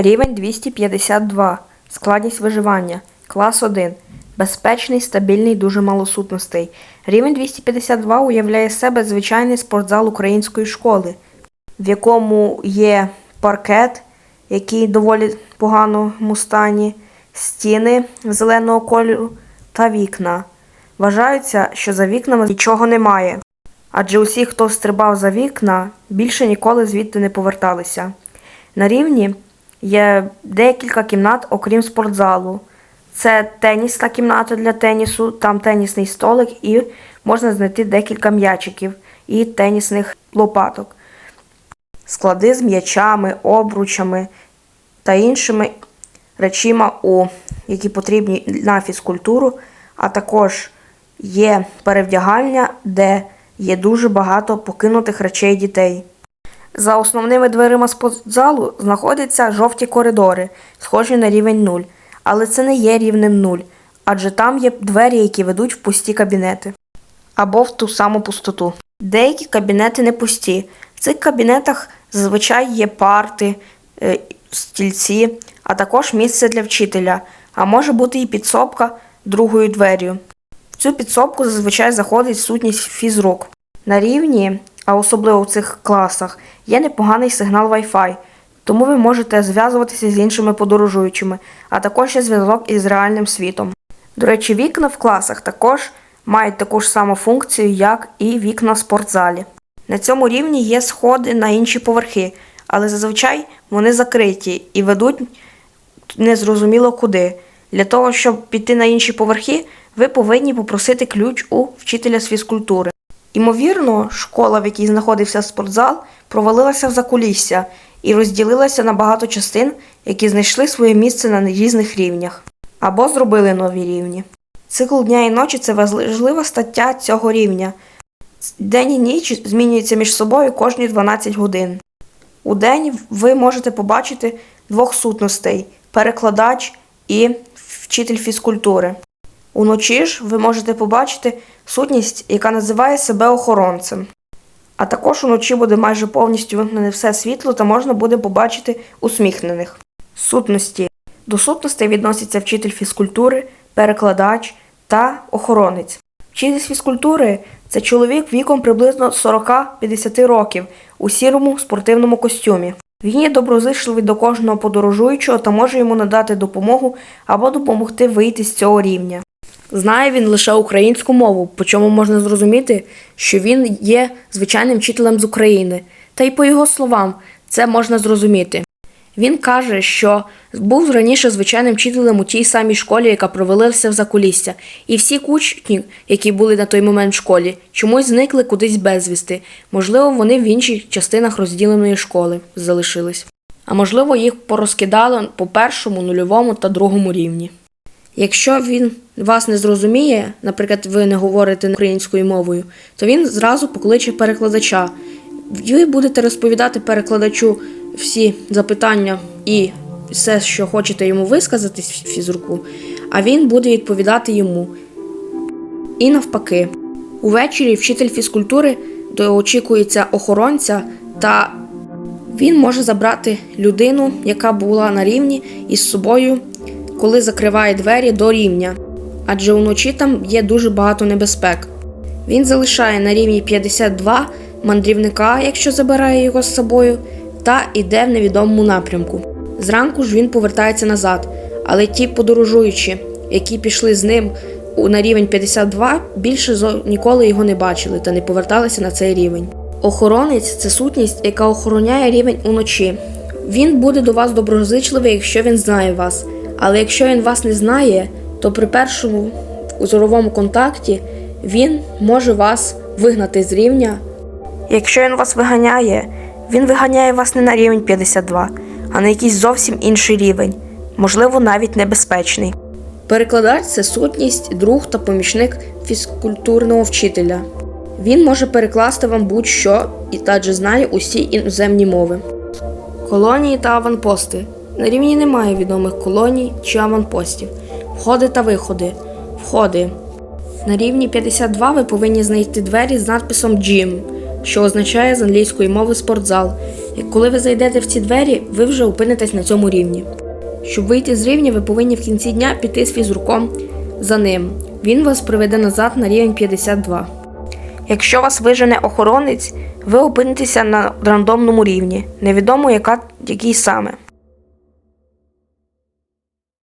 Рівень 252. Складність виживання. Клас 1. Безпечний, стабільний, дуже мало сутностей. Рівень 252 уявляє себе звичайний спортзал української школи, в якому є паркет, який доволі поганому стані, стіни зеленого кольору та вікна. Вважається, що за вікнами нічого немає, адже усі, хто стрибав за вікна, більше ніколи звідти не поверталися. На рівні є декілька кімнат, окрім спортзалу. Це тенісна кімната для тенісу, там тенісний столик, і можна знайти декілька м'ячиків і тенісних лопаток. Склади з м'ячами, обручами та іншими речима, які потрібні на фізкультуру, а також є перевдягальня, де є дуже багато покинутих речей дітей. За основними дверима спортзалу знаходяться жовті коридори, схожі на рівень 0. Але це не є рівнем 0, адже там є двері, які ведуть в пусті кабінети або в ту саму пустоту. Деякі кабінети не пусті. В цих кабінетах зазвичай є парти, е, стільці, а також місце для вчителя, а може бути і підсобка другою дверю. В цю підсобку зазвичай заходить сутність фізрук. На рівні, а особливо в цих класах, є непоганий сигнал Wi-Fi, тому ви можете зв'язуватися з іншими подорожуючими, а також є зв'язок із реальним світом. До речі, вікна в класах також мають таку ж саму функцію, як і вікна в спортзалі. На цьому рівні є сходи на інші поверхи, але зазвичай вони закриті і ведуть незрозуміло куди. Для того, щоб піти на інші поверхи, ви повинні попросити ключ у вчителя з фізкультури. Імовірно, школа, в якій знаходився спортзал, провалилася в закулісся і розділилася на багато частин, які знайшли своє місце на різних рівнях або зробили нові рівні. Цикл дня і ночі це важлива стаття цього рівня. День і ніч змінюються між собою кожні 12 годин. У день ви можете побачити двох сутностей перекладач і вчитель фізкультури. Уночі ж ви можете побачити сутність, яка називає себе охоронцем. А також уночі буде майже повністю вимкнене все світло та можна буде побачити усміхнених. Сутності. До сутностей відносяться вчитель фізкультури, перекладач та охоронець. Вчитель фізкультури це чоловік віком приблизно 40-50 років у сірому спортивному костюмі. Він є доброзичливий до кожного подорожуючого та може йому надати допомогу або допомогти вийти з цього рівня. Знає він лише українську мову, по чому можна зрозуміти, що він є звичайним вчителем з України. Та й по його словам, це можна зрозуміти. Він каже, що був раніше звичайним вчителем у тій самій школі, яка провалилася в закулісся, і всі кучні, які були на той момент в школі, чомусь зникли кудись безвісти. Можливо, вони в інших частинах розділеної школи залишились. А можливо, їх порозкидали по першому, нульовому та другому рівні. Якщо він вас не зрозуміє, наприклад, ви не говорите українською мовою, то він зразу покличе перекладача. Ви будете розповідати перекладачу всі запитання і все, що хочете йому висказати з фізруку, а він буде відповідати йому. І навпаки, увечері вчитель фізкультури доочікується охоронця, та він може забрати людину, яка була на рівні, із собою, коли закриває двері до рівня, адже уночі там є дуже багато небезпек. Він залишає на рівні 52 мандрівника, якщо забирає його з собою, та йде в невідомому напрямку. Зранку ж він повертається назад, але ті подорожуючі, які пішли з ним на рівень 52, більше ніколи його не бачили та не поверталися на цей рівень. Охоронець це сутність, яка охороняє рівень уночі. Він буде до вас доброзичливий, якщо він знає вас. Але якщо він вас не знає, то при першому зоровому контакті він може вас вигнати з рівня. Якщо він вас виганяє, він виганяє вас не на рівень 52, а на якийсь зовсім інший рівень, можливо, навіть небезпечний. Перекладач це сутність, друг та помічник фізкультурного вчителя. Він може перекласти вам будь-що і адже знає усі іноземні мови. Колонії та аванпости. На рівні немає відомих колоній чи аванпостів. Входи та виходи. Входи. На рівні 52 ви повинні знайти двері з надписом Gym, що означає з англійської мови спортзал. І коли ви зайдете в ці двері, ви вже опинитесь на цьому рівні. Щоб вийти з рівня, ви повинні в кінці дня піти з фізруком за ним. Він вас приведе назад на рівень 52. Якщо вас вижене охоронець, ви опинитеся на рандомному рівні, невідомо яка, який саме.